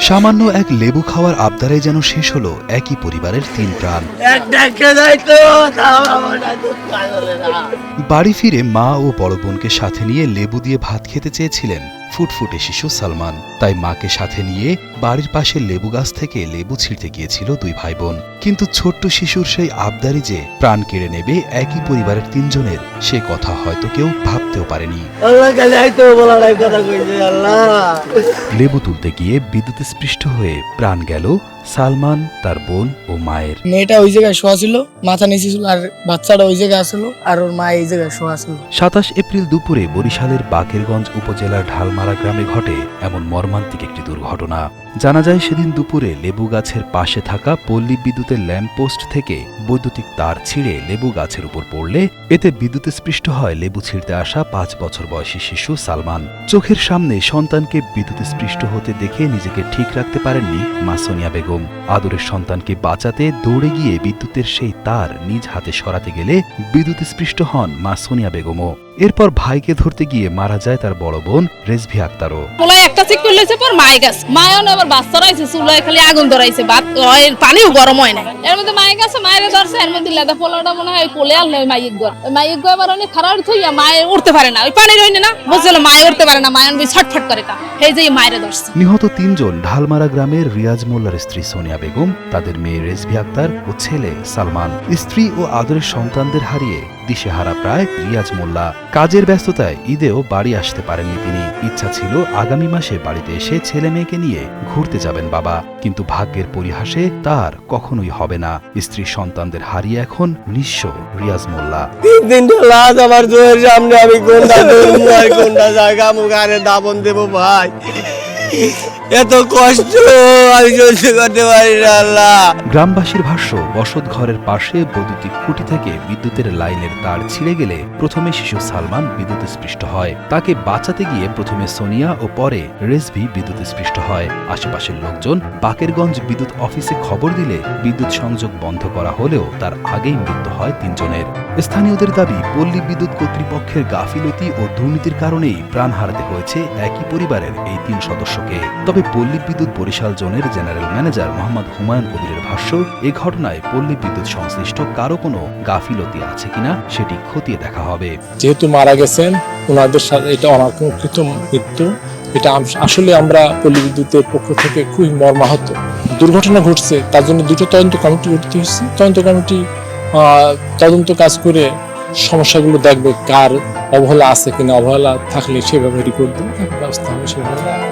সামান্য এক লেবু খাওয়ার আবদারে যেন শেষ হলো একই পরিবারের তিন প্রাণ। বাড়ি ফিরে মা ও বড় বোনকে সাথে নিয়ে লেবু দিয়ে ভাত খেতে চেয়েছিলেন ফুটফুটে শিশু সালমান। তাই মাকে সাথে নিয়ে বাড়ির পাশে লেবু গাছ থেকে লেবু ছিঁড়তে গিয়েছিল দুই ভাই বোন কিন্তু ছোট্ট শিশুর সেই আবদারি যে প্রাণ কেড়ে নেবে একই পরিবারের তিনজনের সে কথা হয়তো কেউ ভাবতেও পারেনি। লেবু তুলতে গিয়ে বিদ্যুৎ স্পৃষ্ট হয়ে প্রাণ গেল সালমান তার বোন ও মায়ের। মেয়েটা ওই জায়গায় শোয়া ছিল মাথা নিচে ছিল আর বাচ্চাটা ওই জায়গায় আসলো আর ওর মা এই জায়গায় শোয়া ছিল। সাতাশ এপ্রিল দুপুরে বরিশালের বাকেরগঞ্জ উপজেলার ঢালমারা গ্রামে ঘটে এমন মর্মান্তিক একটি দুর্ঘটনা। জানা যায় সেদিন দুপুরে লেবু গাছের পাশে থাকা পল্লী বিদ্যুতের ল্যাম্পপোস্ট থেকে বৈদ্যুতিক তার ছিঁড়ে লেবু গাছের উপর পড়লে এতে বিদ্যুৎ স্পৃষ্ট হয় লেবু ছিঁড়তে আসা পাঁচ বছর বয়সী শিশু সালমান। চোখের সামনে সন্তানকে বিদ্যুতে স্পৃষ্ট হতে দেখে নিজেকে ঠিক রাখতে পারেননি মা সোনিয়া বেগম আদরের সন্তানকে বাঁচাতে দৌড়ে গিয়ে বিদ্যুতের সেই তার নিজ হাতে সরাতে গেলে বিদ্যুৎ স্পৃষ্ট হন মা সোনিয়া বেগমও। এরপর ভাইকে ধরতে গিয়ে মারা যায় তার বড় বোন রেজভি আক্তারও। পোলায় একটা চেক করলেছে পর মায়ে গেছে মায়ও না আবার বাচ্চা রয়েছে চুলায় খালি আগুন ধরাইছে ভাত পানিও গরম হয় না এর মধ্যে মায়ে গেছে মায়ের ধরছে এর মধ্যে লেদা পোলাটা মনে হয় কোলে আনলে ওই মাইক গর মাইক গো আবার অনেক খারাপ থইয়া মায়ে উঠতে পারে না। ওই পানি রইনে না বুঝছিল মায়ে উঠতে পারে না মায়ন বই ছটফট করে কা এই যে মায়ের ধরছে। নিহত তিনজন ঢালমারা গ্রামের রিয়াজ মোল্লার স্ত্রী সোনিয়া বেগম তাদের মেয়ে রেজভি আক্তার ও ছেলে সালমান। স্ত্রী ও আদরের সন্তানদের হারিয়ে দিশেহারা প্রায় রিয়াজ মোল্লা। কাজের ব্যস্ততায় ঈদেও বাড়ি আসতে পারেননি তিনি। ইচ্ছা ছিল আগামী মাসে বাড়িতে এসে ছেলে মেয়েকে নিয়ে ঘুরতে যাবেন বাবা। কিন্তু ভাগ্যের পরিহাসে তার কখনোই হবে না। স্ত্রী সন্তানদের হারিয়ে এখন নিঃস্ব রিয়াজ মোল্লা। তিন দিনটা লাশ আমার চোখের সামনে আমি কোনটা কোনটা জায়গা মুখারে দাপন দেবো ভাই। এত কষ্ট, আমি সহ্য করতে পারি আল্লাহ। গ্রামবাসীর ভাষ্য, বসত ঘরের পাশে বৈদ্যুতিক খুঁটি থেকে বিদ্যুতের লাইনের তার ছিঁড়ে গেলে প্রথমে শিশু সালমান বিদ্যুৎ স্পৃষ্ট হয়। তাকে বাঁচাতে গিয়ে প্রথমে সোনিয়া ও পরে রেজভি বিদ্যুৎ স্পৃষ্ট হয়। আশেপাশের লোকজন বাকেরগঞ্জ বিদ্যুৎ অফিসে খবর দিলে বিদ্যুৎ সংযোগ বন্ধ করা হলেও তার আগেই মৃত্যু হয় তিনজনের। স্থানীয়দের দাবি, পল্লী বিদ্যুৎ কর্তৃপক্ষের গাফিলতি ও দুর্নীতির কারণেই প্রাণ হারাতে হয়েছে একই পরিবারের এই তিন সদস্যকে। তবে পল্লী বিদ্যুৎ বরিশাল জোনের জেনারেল ম্যানেজার মোহাম্মদ হুমায়ুন কবিরের ভাষ্য এই ঘটনায় পল্লী বিদ্যুৎ সংশ্লিষ্ট কারও কোনো গাফিলতি আছে কিনা সেটি খতিয়ে দেখা হবে। যেহেতু মারা গেছেন, ওনাদের সাথে এটা অনাকাঙ্ক্ষিত মৃত্যু। এটা আসলে আমরা পল্লী বিদ্যুতের পক্ষ থেকে খুবই মর্মাহত। দুর্ঘটনা ঘটছে, তার জন্য দুটো তদন্ত কমিটি গঠিত হয়েছে। তদন্ত কমিটি তদন্ত কাজ করে সমস্যাগুলো দেখবে, কার অবহেলা আছে কিনা, অবহেলা থাকলে সেভাবে রিপোর্ট দেবে ব্যবস্থা হবে সেভাবে।